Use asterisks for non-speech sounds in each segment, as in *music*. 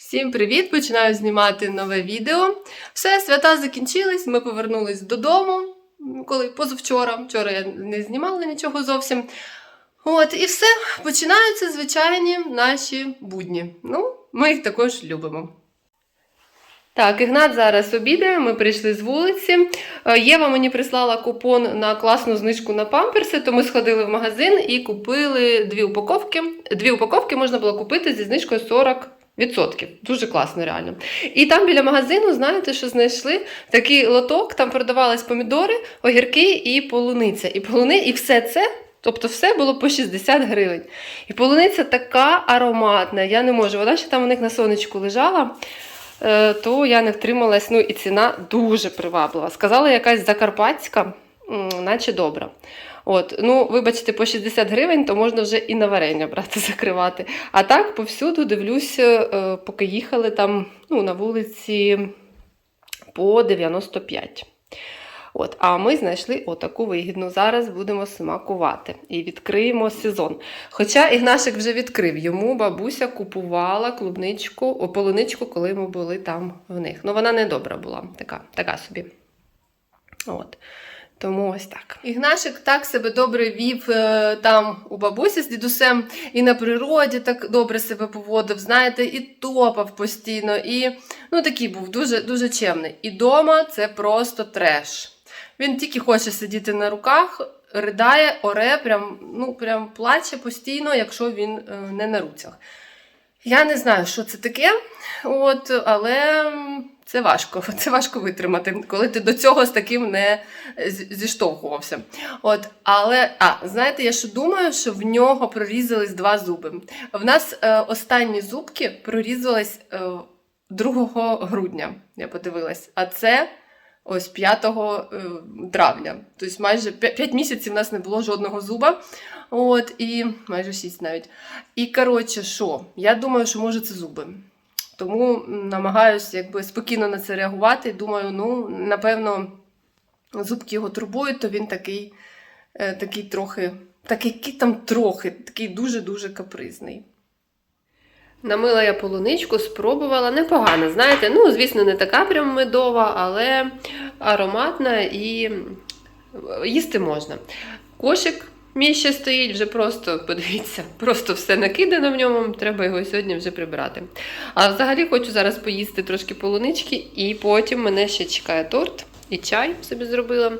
Всім привіт! Починаю знімати нове відео. Все, свята закінчились, ми повернулись додому. Коли позавчора, вчора я не знімала нічого зовсім. От, і все, починаються звичайні наші будні. Ну, ми їх також любимо. Так, Ігнат зараз обідає, ми прийшли з вулиці. Е, Єва мені прислала купон на класну знижку на памперси, то ми сходили в магазин і купили дві упаковки. Дві упаковки можна було купити зі знижкою 40%. Дуже класно, реально. І там біля магазину, знаєте, що знайшли? Такий лоток, там продавались помідори, огірки і полуниця. І полуни, і все це. Тобто все було по 60 гривень. І полуниця така ароматна, я не можу. Вона ще там у них на сонечку лежала, е, то я не втрималась. Ну і ціна дуже приваблива. Сказала якась закарпатська, наче добра. От, ну, вибачте, по 60 гривень, то можна вже і на варення брати, *laughs* закривати. А так, повсюду дивлюся, е, поки їхали там ну, на вулиці по 95. От, а ми знайшли отаку вигідну. Зараз будемо смакувати і відкриємо сезон. Хоча Ігнашик вже відкрив, йому бабуся купувала клубничку, о, полуничку, коли ми були там в них. Ну, вона не добра була, така, така собі. От. Тому ось так. Ігнашик так себе добре вів е, там у бабусі з дідусем, і на природі так добре себе поводив, знаєте, і топав постійно, і ну такий був дуже дуже чемний. І дома це просто треш. Він тільки хоче сидіти на руках, ридає, оре, прям, ну, прям плаче постійно, якщо він е, не на руцях. Я не знаю, що це таке, от, але це важко. *laughs* Це важко витримати, коли ти до цього з таким не зіштовхувався. От, але, а, знаєте, я що думаю, що в нього прорізались два зуби. В нас е, останні зубки прорізались е, 2 грудня, я подивилась. А це ось 5 е, травня. Тобто майже 5 місяців в нас не було жодного зуба. От, і майже 6 навіть. І коротше, що? Я думаю, що може це зуби. Тому намагаюся якби спокійно на це реагувати. Думаю, ну, напевно, зубки його турбують, то він такий, е, такий трохи, такий там трохи, такий дуже-дуже капризний. Намила я полуничку, спробувала. Непогано, знаєте, ну, звісно, не така прям медова, але ароматна і їсти можна. Кошик мій ще стоїть, вже просто, подивіться, просто все накидано в ньому, треба його сьогодні вже прибрати. А взагалі хочу зараз поїсти трошки полунички, і потім мене ще чекає торт і чай собі зробила.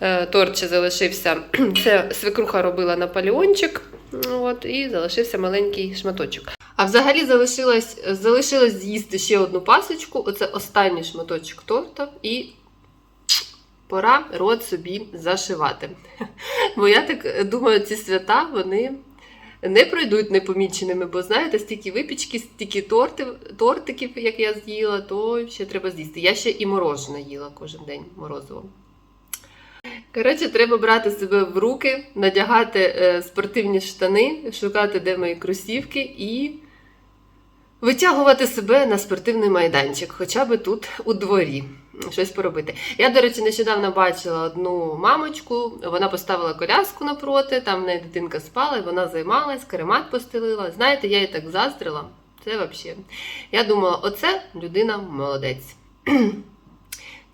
Е, Торт ще залишився. *clears throat* Це свекруха робила наполеончик, от, і залишився маленький шматочок. А взагалі залишилось, залишилось з'їсти ще одну пасочку. Оце останній шматочок торта, і пора рот собі зашивати. Бо я так думаю, ці свята вони не пройдуть непоміченими, бо знаєте, стільки випічки, стільки тортів, тортиків, як я з'їла, то ще треба з'їсти. Я ще і морожене їла кожен день морозиво. Коротше, треба брати себе в руки, надягати е, спортивні штани, шукати, де мої кросівки, і витягувати себе на спортивний майданчик, хоча б тут у дворі. Щось поробити. Я, до речі, нещодавно бачила одну мамочку, вона поставила коляску напроти, там в неї дитинка спала, вона займалась, каремат постелила. Знаєте, я їй так заздрила. Це взагалі. Я думала, оце людина молодець. *clears throat*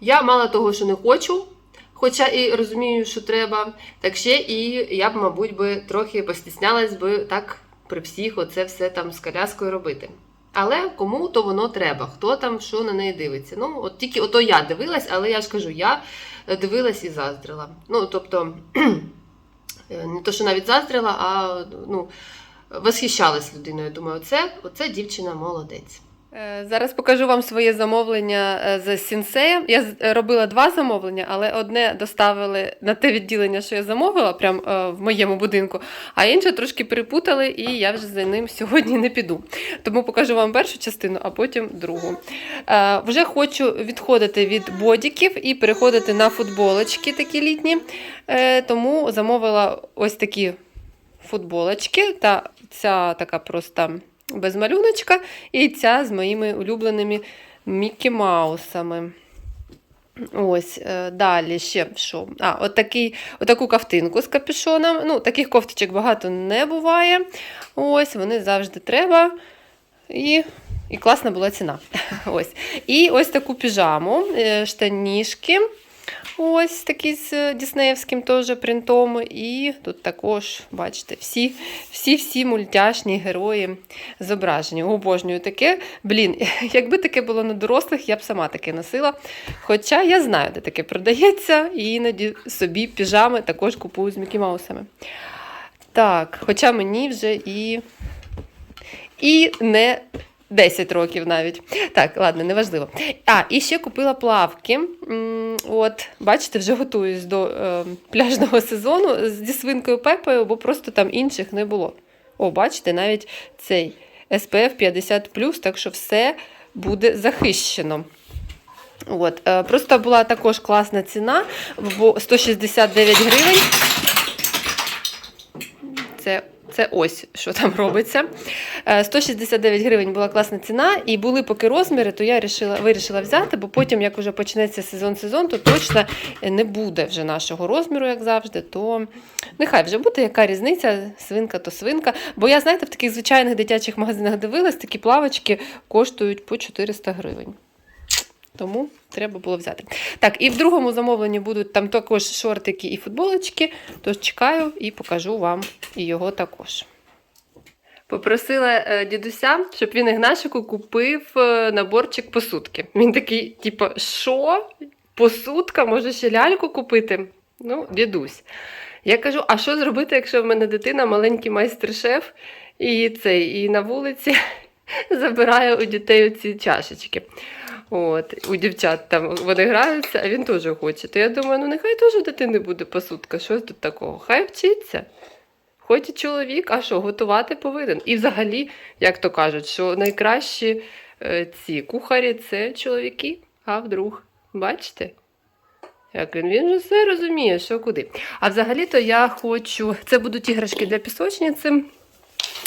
Я мало того, що не хочу, хоча і розумію, що треба, так ще і я б, мабуть, би трохи постіснялась би так при всіх оце все там з коляскою робити. Але кому то воно треба, хто там що на неї дивиться. Ну, от тільки ото я дивилась, але я ж кажу, я е, дивилась і заздрила. Ну, тобто, *clears throat* е, не то, що навіть заздрила, а ну, восхищалась людиною. Думаю, оце, оце дівчина молодець. Е, Зараз покажу вам своє замовлення е, з сінсеєм. Я робила два замовлення, але одне доставили на те відділення, що я замовила, прямо е, в моєму будинку, а інше трошки перепутали, і я вже за ним сьогодні не піду. Тому покажу вам першу частину, а потім другу. Е, Вже хочу відходити від бодіків і переходити на футболочки такі літні. Е, Тому замовила ось такі футболочки. Та ця така просто без малюночка, і ця з моїми улюбленими Мікі Маусами. Ось, е, далі ще що? А, от такий, кафтинку з капюшоном. Ну, таких кофточок багато не буває. Ось, вони завжди треба. І, і класна була ціна. *laughs* Ось. І ось таку піжаму, е, штанішки. Ось такі з діснеївським теж принтом. І тут також, бачите, всі всі, всі мультяшні герої зображені. Обожнюю таке. Блін, *laughs* якби таке було на дорослих, я б сама таке носила. Хоча я знаю, де таке продається, і іноді собі піжами також купую з Мікі Маусами. Так, хоча мені вже і. І не 10 років навіть. Так, ладно, неважливо. А, і ще купила плавки. От, бачите, вже готуюсь до е, пляжного сезону зі свинкою Пепою, бо просто там інших не було. О, бачите, навіть цей SPF 50, так що все буде захищено. От, е, просто була також класна ціна, бо 169 гривень. Це, це ось що там *laughs* робиться. Е, 169 гривень була класна ціна, і були поки розміри, то я рішила, вирішила взяти, бо потім, як вже почнеться сезон-сезон, то точно не буде вже нашого розміру, як завжди. То нехай вже буде яка різниця, свинка то свинка. Бо я, знаєте, в таких звичайних дитячих магазинах дивилась, такі плавочки коштують по 400 гривень. Тому треба було взяти. Так, і в другому замовленні будуть там також шортики і футболочки, тож чекаю і покажу вам його також. Попросила е, дідуся, щоб він Ігнашику купив е, наборчик посудки. Він такий, типу, що? Посудка? Може ще ляльку купити? Ну, дідусь. Я кажу: а що зробити, якщо в мене дитина маленький майстер-шеф, і цей, і на вулиці *laughs* забирає у дітей оці чашечки. От, у дівчат там вони граються, а він теж хоче. То я думаю, ну нехай теж дитини буде посудка. Що тут такого? Хай вчиться. Хоч і чоловік, а що, готувати повинен. І взагалі, як то кажуть, що найкращі е, ці кухарі це чоловіки, а вдруг. Бачите? Як він, він же все розуміє, що куди. А взагалі-то я хочу. Це будуть іграшки для пісочниці.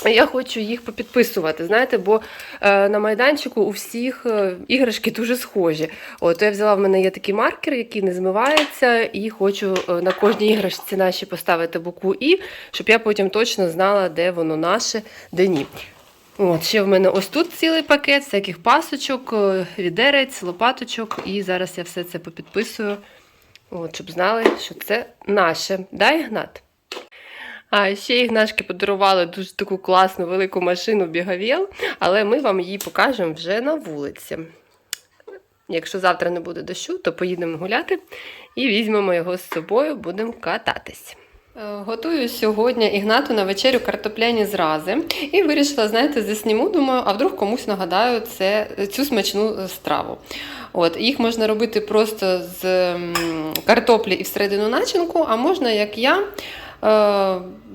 Я хочу їх попідписувати, знаєте, бо е, на майданчику у всіх е, іграшки дуже схожі. От я взяла в мене є такий маркер, який не змивається, і хочу е, на кожній іграшці наші поставити букву І, щоб я потім точно знала, де воно наше, де ні. От, ще в мене ось тут цілий пакет, всяких пасочок, е, відерець, лопаточок, і зараз я все це попідписую, от, щоб знали, що це наше. Да, Ігнат? А ще Ігнашки подарували дуже таку класну велику машину Бігавіл, але ми вам її покажемо вже на вулиці. Якщо завтра не буде дощу, то поїдемо гуляти і візьмемо його з собою, будемо кататись. Е, Готую сьогодні Ігнату на вечерю картопляні зрази. І вирішила, знаєте, засніму, думаю, а вдруг комусь нагадаю це, цю смачну е, страву. От, їх можна робити просто з картоплі і всередину начинку, а можна, як я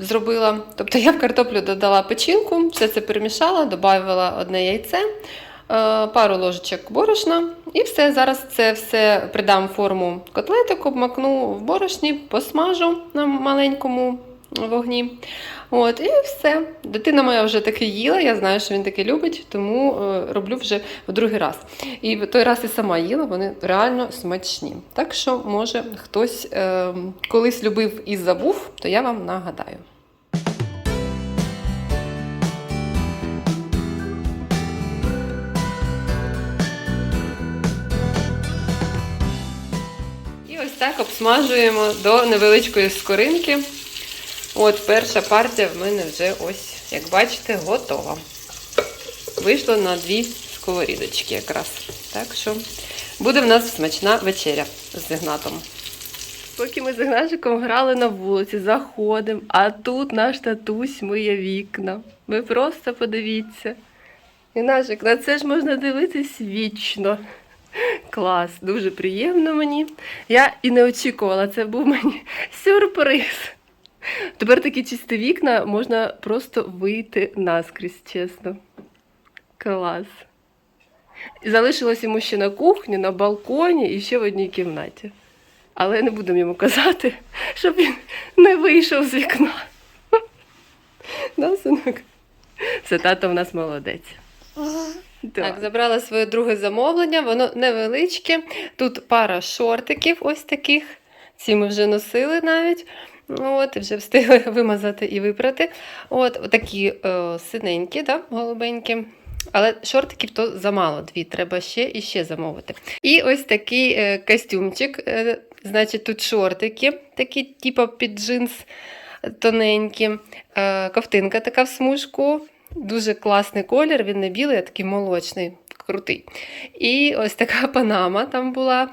зробила. Тобто я в картоплю додала печінку, все це перемішала, додавила одне яйце, е, пару ложечок борошна. І все. Зараз це все придам форму котлеток, обмакну в борошні, посмажу на маленькому вогні. От, і все. Дитина моя вже таке їла, я знаю, що він таке любить, тому е, роблю вже в другий раз. І в той раз і сама їла, вони реально смачні. Так що, може, хтось е, колись любив і забув, то я вам нагадаю. І ось так обсмажуємо до невеличкої скоринки. От перша партія в мене вже ось, як бачите, готова. Вийшло на дві сковорідочки якраз. Так що буде в нас смачна вечеря з Ігнатом. Поки ми з Ігнатчиком грали на вулиці, заходимо, а тут наш татусь миє вікна. Ви просто подивіться. Ігнатчик, на це ж можна дивитись вічно. Клас, дуже приємно мені. Я і не очікувала, це був мені сюрприз. Тепер такі чисті вікна можна просто вийти наскрізь, чесно. Клас. І залишилось йому ще на кухні, на балконі і ще в одній кімнаті. Але не будемо йому казати, щоб він не вийшов з вікна. Да, синок? Все, тато в нас молодець. Так, забрала своє друге замовлення, воно невеличке. Тут пара шортиків, ось таких. Ці ми вже носили навіть. От, і вже встигли *laughs* вимазати і випрати. От, такі е, синенькі, да, голубенькі. Але шортиків то замало, дві, треба ще і ще замовити. І ось такий е, костюмчик. Е, значить, тут шортики, такі, типу під джинс тоненькі, е, ковтинка така в смужку. Дуже класний колір, він не білий, а такий молочний, крутий. І ось така *laughs* панама там була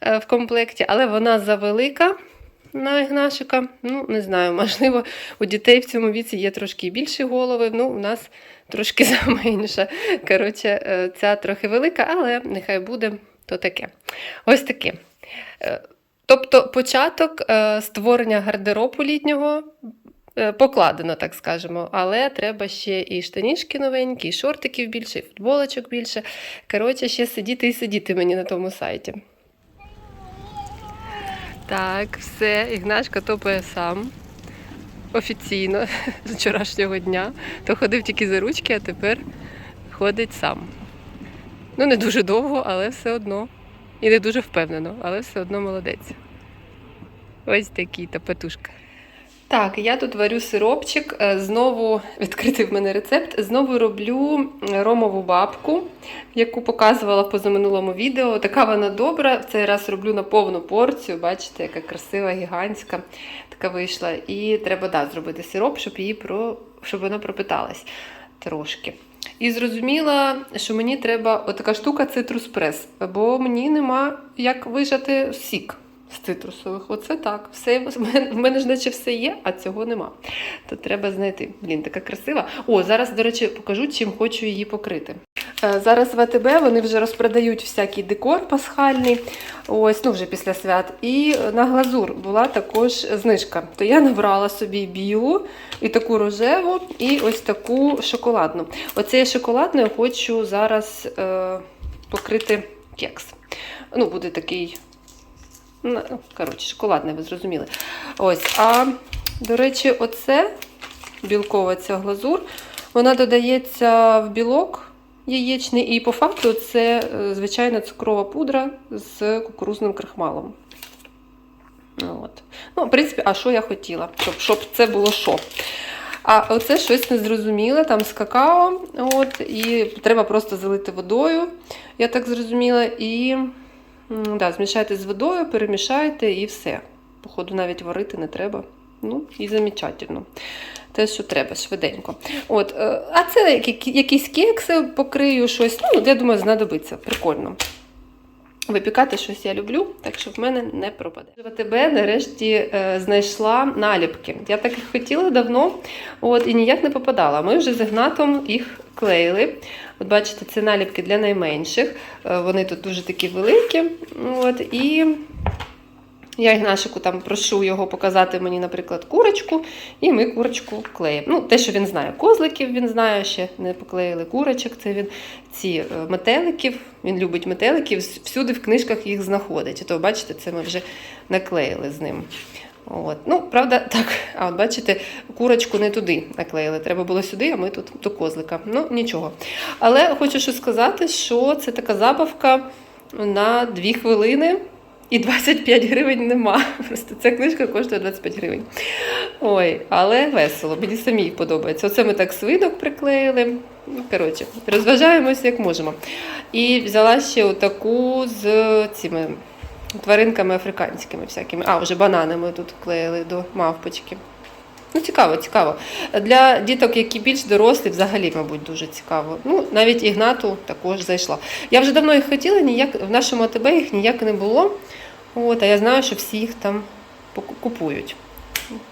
е, в комплекті, але вона завелика на Ігнашика. Ну, не знаю, *laughs* можливо, у дітей в цьому віці є трошки більші голови. Ну, у нас трошки *laughs* заменша. Коротше, е, ця трохи велика, але нехай буде то таке. Ось таке. Е, Тобто початок е, створення гардеробу літнього покладено, так скажемо, але треба ще і штанішки новенькі, і шортиків більше, і футболочок більше. Коротше, ще сидіти і сидіти мені на тому сайті. Так, все, Ігнашка топає сам. Офіційно з вчорашнього дня. То ходив тільки за ручки, а тепер ходить сам. Ну, не дуже довго, але все одно. І не дуже впевнено, але все одно молодець. Ось такий тапетушка. Так, я тут варю сиропчик. Е, Знову *laughs* відкритий в мене рецепт. Знову роблю ромову бабку, яку показувала в позаминулому відео. Така вона добра. В цей раз роблю на повну порцію. Бачите, яка красива, гігантська така вийшла. І треба да, зробити сироп, щоб її про... щоб вона пропиталась трошки. І зрозуміла, що мені треба отака штука цитрус прес, бо мені нема як вижати сік з цитрусових. Оце так. Все, в мене- ж наче все є, а цього нема. То треба знайти. Блін, така красива. О, зараз, до речі, покажу, чим хочу її покрити. Е, Зараз в АТБ вони вже розпродають всякий декор пасхальний, ось, ну вже після свят. І на глазур була також знижка. То я набрала собі білу і таку рожеву, і ось таку шоколадну. Оцею шоколадною хочу зараз е, покрити кекс. Ну, буде такий. Ну, коротше, шоколадний, ви зрозуміли. Ось, а до речі, оце білкова ця глазур, вона додається в білок яєчний, і по факту це е, звичайна цукрова пудра з кукурузним крахмалом. От. Ну, в принципі, а що я хотіла? Щоб, щоб це було що? А оце щось незрозуміле, там з какао. От, і треба просто залити водою, я так зрозуміла. І да, змішайте з водою, перемішайте і все. Походу, навіть варити не треба. Ну, і замечательно. Те, що треба, швиденько. От, е, а це які- якісь кекси покрию щось. Ну, я думаю, знадобиться. Прикольно. Випікати щось я люблю, так що в мене не пропаде. АТБ нарешті е, знайшла наліпки. Я так їх хотіла давно, от, і ніяк не попадала. Ми вже з Ігнатом їх клеїли. От бачите, це наліпки для найменших. Е, вони тут дуже такі великі. От, і я Ігнашику там прошу його показати мені, наприклад, курочку, і ми курочку клеїмо. Ну, те, що він знає, козликів він знає, ще не поклеїли курочок. Це він ці е, метеликів. Він любить метеликів, всюди в книжках їх знаходить. То, бачите, це ми вже наклеїли з ним. От. Ну, правда, *laughs* так. А от бачите, курочку не туди наклеїли. Треба було сюди, а ми тут до козлика. Ну, нічого. Але хочу що сказати, що це така забавка на 2 хвилини. І 25 гривень нема. Просто ця книжка коштує 25 гривень. Ой, але весело, мені самій подобається. Оце ми так свинок приклеїли. Ну, Коротше, розважаємося як можемо. І взяла ще отаку з цими тваринками африканськими всякими. А, вже банани ми тут клеїли до мавпочки. Ну, цікаво, цікаво. Для діток, які більш дорослі, взагалі, мабуть, дуже цікаво. Ну, навіть Ігнату також зайшла. Я вже давно їх хотіла, ніяк в нашому АТБ їх ніяк не було. От, а я знаю, що всі їх там купують.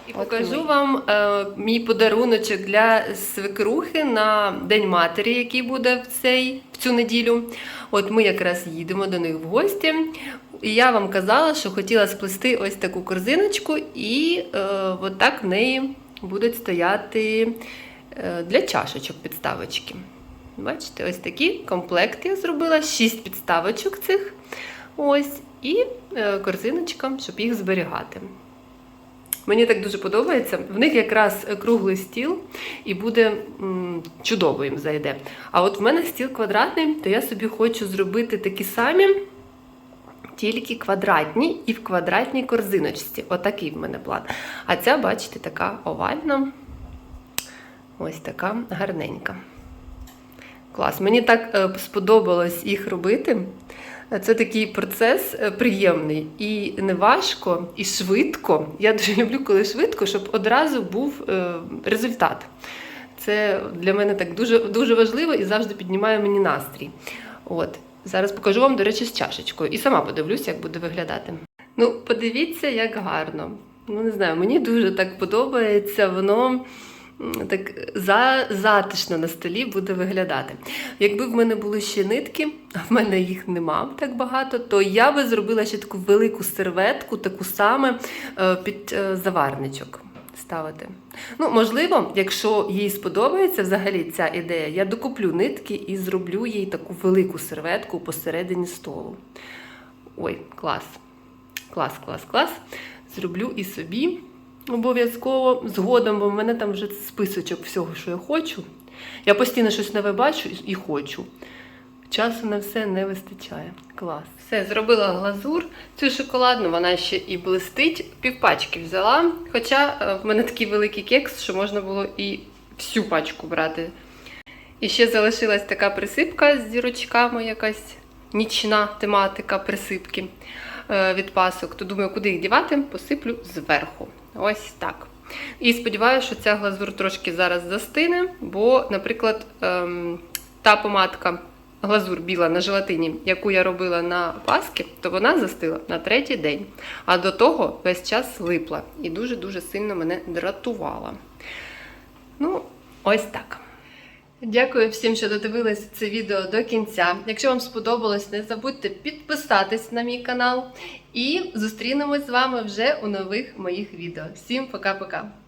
І покажу вам е, мій подаруночок для свекрухи на День матері, який буде в, цей, в цю неділю. От ми якраз їдемо до них в гості. І я вам казала, що хотіла сплести ось таку корзиночку, і е, от так в неї будуть стояти е, для чашечок підставочки. Бачите, ось такі комплекти я зробила, 6 підставочок цих. Ось, і е, корзиночка, щоб їх зберігати. Мені так дуже подобається. В них якраз круглий стіл і буде м, чудово їм зайде. А от в мене стіл квадратний, то я собі хочу зробити такі самі, тільки квадратні і в квадратній корзиночці. Отакий в мене план. А ця, бачите, така овальна. Ось така гарненька. Клас. Мені так е, сподобалось їх робити. Це такий процес е, приємний і не важко, і швидко. Я дуже люблю, коли швидко, щоб одразу був е, результат. Це для мене так дуже, дуже важливо і завжди піднімає мені настрій. От. Зараз покажу вам, до речі, з чашечкою. І сама подивлюся, як буде виглядати. Ну, подивіться, як гарно. Ну, не знаю, мені дуже так подобається. Воно так за, затишно на столі буде виглядати. Якби в мене були ще нитки, а в мене їх нема так багато, то я би зробила ще таку велику серветку, таку саме е, під е, заварничок ставити. Ну, можливо, якщо їй сподобається взагалі ця ідея, я докуплю нитки і зроблю їй таку велику серветку посередині столу. Ой, клас. Клас, клас, клас. Зроблю і собі обов'язково згодом, бо в мене там вже списочок всього, що я хочу. Я постійно щось нове бачу і- хочу. Часу на все не вистачає. Клас. Все, зробила глазур. Цю шоколадну, вона ще і блистить. Півпачки взяла. Хоча е, в мене такий великий кекс, що можна було і всю пачку брати. І ще залишилась така присипка з зірочками, якась нічна тематика присипки е, від пасок. То думаю, куди їх дівати, посиплю зверху. Ось так. І сподіваюся, що ця глазур трошки зараз застине, бо, наприклад, ем, та помадка глазур біла на желатині, яку я робила на паски, то вона застила на третій день. А до того весь час липла і дуже-дуже сильно мене дратувала. Ну, ось так. Дякую всім, що додивились це відео до кінця. Якщо вам сподобалось, не забудьте підписатись на мій канал. І зустрінемось з вами вже у нових моїх відео. Всім пока-пока!